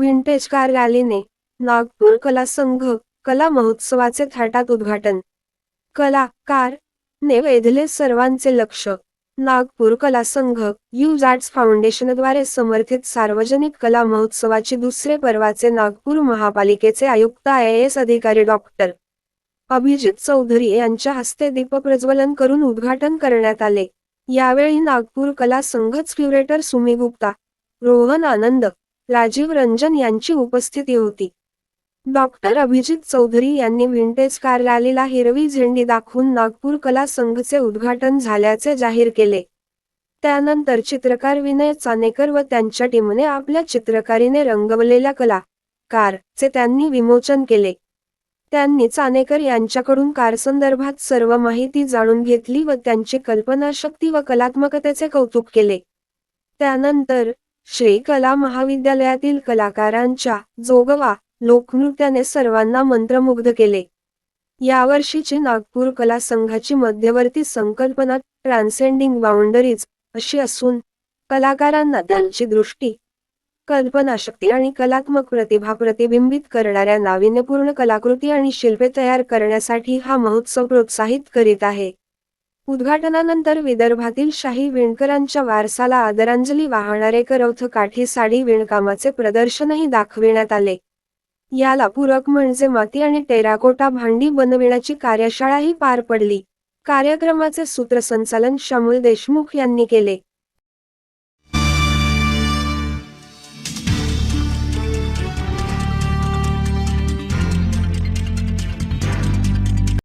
Vintage car रॅलीने Nagpur कला संघ कला महोत्सवाचे थाटात उद्घाटन. कलाकार ने वेधले सर्वांचे लक्ष. नागपूर कला संघ यूज आर्ट्स फाउंडेशनद्वारे समर्थित सार्वजनिक कला महोत्सवाची दुसरे पर्वाचे नागपूर महापालिकेचे आयुक्त आय एस अधिकारी डॉक्टर अभिजित चौधरी यांच्या हस्ते दीपप्रज्वलन करून उद्घाटन करण्यात आले. यावेळी नागपूर कला संघच क्युरेटर सुमी गुप्ता रोहन आनंद राजीव रंजन यांची उपस्थिती होती. डॉक्टर अभिजित चौधरी यांनी विंटेज कार रॅलीला हिरवी झेंडी दाखवून नागपूर कला संघचे उद्घाटन झाल्याचे जाहीर केले. त्यानंतर चित्रकार विनय चानेकर व त्यांच्या टीमने आपल्या चित्रकारीने रंगवलेल्या कला कार चे त्यांनी विमोचन केले. त्यांनी चानेकर यांच्याकडून कारसंदर्भात सर्व माहिती जाणून घेतली व त्यांची कल्पनाशक्ती व कलात्मकतेचे कौतुक केले. त्यानंतर श्री कला महाविद्यालयातील कलाकारांच्या जोगवा लोकनृत्याने सर्वांना मंत्रमुग्ध केले. यावर्षीची नागपूर कला संघाची मध्यवर्ती संकल्पना ट्रान्सेंडिंग बाउंडरीज अशी असून कलाकारांना त्यांची दृष्टी कल्पनाशक्ती आणि कलात्मक प्रतिभा प्रतिबिंबित करणाऱ्या नाविन्यपूर्ण कलाकृती आणि शिल्पे तयार करण्यासाठी हा महोत्सव प्रोत्साहित करीत आहे. उद्घाटनानंतर विदर्भातील शाही विणकरांच्या वारसाला आदरांजली वाहणारे करवथ काठी साडी विणकामाचे प्रदर्शनही दाखविण्यात आले. याला पूरक म्हणजे माती आणि टेराकोटा भांडी बनविण्याची कार्यशाळाही पार पडली. कार्यक्रमाचे सूत्रसंचालन शमूल देशमुख यांनी केले.